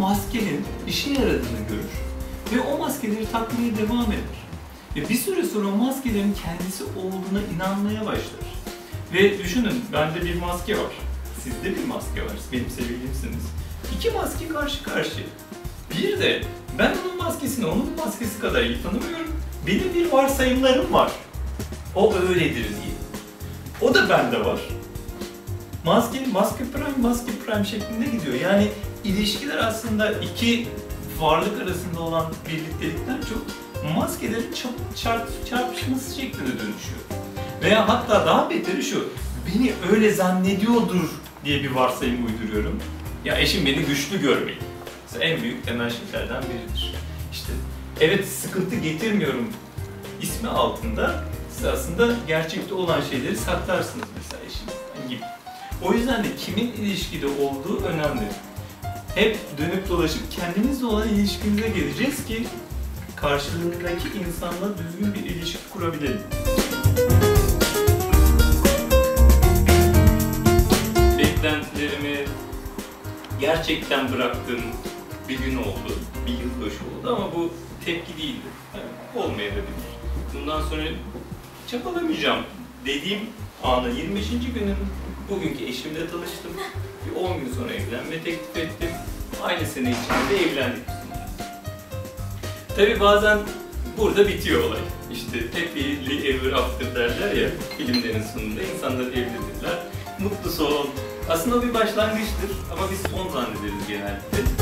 maskenin işe yaradığını görür ve o maskeleri takmaya devam eder. Ve bir süre sonra o maskelerin kendisi olduğuna inanmaya başlar. Ve düşünün, bende bir maske var. Sizde bir maske var, benim sevgilimsiniz. İki maske karşı karşıya. Bir de ben onun maskesini onun maskesi kadar iyi tanımıyorum. Benim bir varsayımlarım var. O öyledir diye. O da bende var. Maske, maske prime, maske prime şeklinde gidiyor. Yani ilişkiler aslında iki varlık arasında olan birliktelikten çok maskelerin çarp, çarp, çarpışması şeklinde dönüşüyor. Veya hatta daha beteri şu, beni öyle zannediyordur diye bir varsayım uyduruyorum. Ya eşim beni güçlü görmeyi. Mesela en büyük temel şeylerden biridir. İşte evet sıkıntı getirmiyorum ismi altında siz aslında gerçekte olan şeyleri saklarsınız mesela eşinizden gibi. O yüzden de kimin ilişkide olduğu önemli. Hep dönüp dolaşıp kendimizle olan ilişkimize geleceğiz ki karşılığındaki insanla düzgün bir ilişki kurabilelim. Beklentilerimi gerçekten bıraktığım bir gün oldu, bir yılbaşı oldu ama bu tepki değildi. Yani olmayabilir. Bundan sonra çabalamayacağım dediğim anı 25. günün bugünkü eşimle tanıştım. Bir 10 gün sonra evlenme teklif ettim. Aynı sene içinde de evlendik. Tabi bazen burada bitiyor olay. İşte happily ever after derler ya filmlerin sonunda insanlar evlenirler. Mutlu son. Aslında bir başlangıçtır ama biz son zannederiz genellikle.